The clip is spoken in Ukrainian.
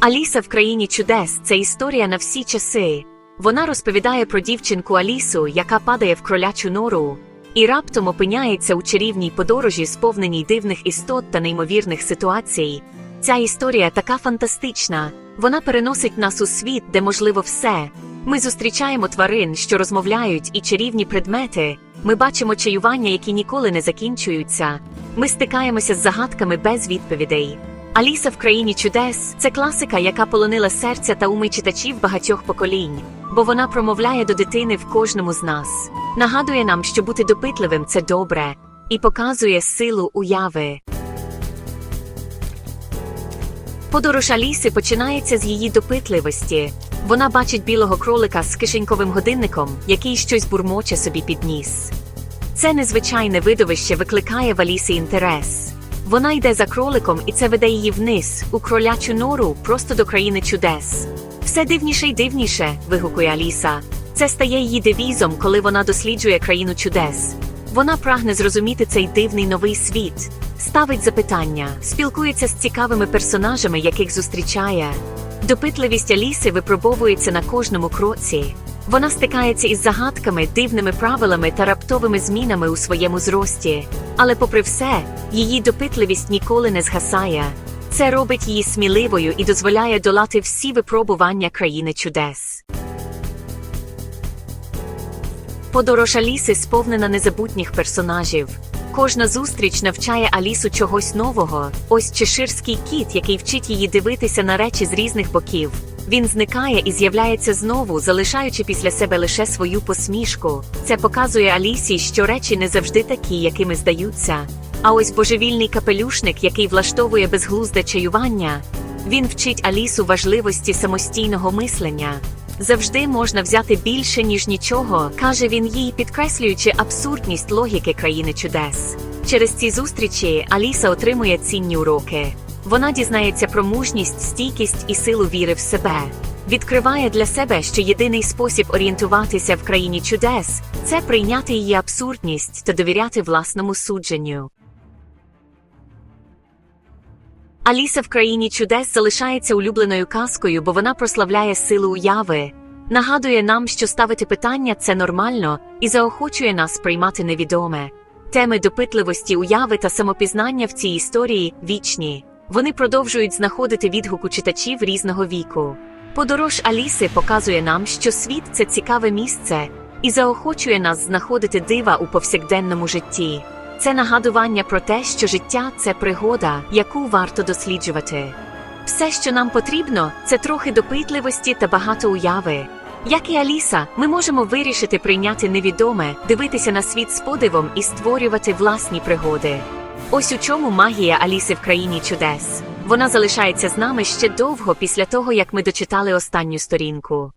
Аліса в країні чудес це історія на всі часи. Вона розповідає про дівчинку Алісу, яка падає в кролячу нору, і раптом опиняється у чарівній подорожі, сповненій дивних істот та неймовірних ситуацій. Ця історія така фантастична. Вона переносить нас у світ, де можливо все. Ми зустрічаємо тварин, що розмовляють, і чарівні предмети. Ми бачимо чаювання, які ніколи не закінчуються. Ми стикаємося з загадками без відповідей. Аліса в країні чудес це класика, яка полонила серця та уми читачів багатьох поколінь, бо вона промовляє до дитини в кожному з нас, нагадує нам, що бути допитливим це добре, і показує силу уяви. Подорож Аліси починається з її допитливості. Вона бачить білого кролика з кишеньковим годинником, який щось бурмоче собі під ніс. Це незвичайне видовище викликає в Алісі інтерес. Вона йде за кроликом, і це веде її вниз, у кролячу нору, просто до країни чудес. Все дивніше й дивніше, вигукує Аліса. Це стає її девізом, коли вона досліджує країну чудес. Вона прагне зрозуміти цей дивний новий світ, ставить запитання, спілкується з цікавими персонажами, яких зустрічає. Допитливість Аліси випробовується на кожному кроці. Вона стикається із загадками, дивними правилами та раптовими змінами у своєму зрості. Але, попри все, її допитливість ніколи не згасає. Це робить її сміливою і дозволяє долати всі випробування країни чудес. Подорож Аліси сповнена незабутніх персонажів. Кожна зустріч навчає Алісу чогось нового. Ось чеширський кіт, який вчить її дивитися на речі з різних боків. Він зникає і з'являється знову, залишаючи після себе лише свою посмішку. Це показує Алісі, що речі не завжди такі, якими здаються. А ось божевільний капелюшник, який влаштовує безглузде чаювання, він вчить Алісу важливості самостійного мислення. Завжди можна взяти більше, ніж нічого, каже він їй, підкреслюючи абсурдність логіки країни чудес. Через ці зустрічі Аліса отримує цінні уроки. Вона дізнається про мужність, стійкість і силу віри в себе. Відкриває для себе, що єдиний спосіб орієнтуватися в країні чудес це прийняти її абсурдність та довіряти власному судженню. Аліса в країні чудес залишається улюбленою казкою, бо вона прославляє силу уяви, нагадує нам, що ставити питання це нормально, і заохочує нас приймати невідоме. Теми допитливості, уяви та самопізнання в цій історії вічні. Вони продовжують знаходити відгук у читачів різного віку. Подорож Аліси показує нам, що світ це цікаве місце, і заохочує нас знаходити дива у повсякденному житті. Це нагадування про те, що життя це пригода, яку варто досліджувати. Все, що нам потрібно, це трохи допитливості та багато уяви. Як і Аліса, ми можемо вирішити прийняти невідоме, дивитися на світ з подивом і створювати власні пригоди. Ось у чому магія Аліси в країні чудес. Вона залишається з нами ще довго після того, як ми дочитали останню сторінку.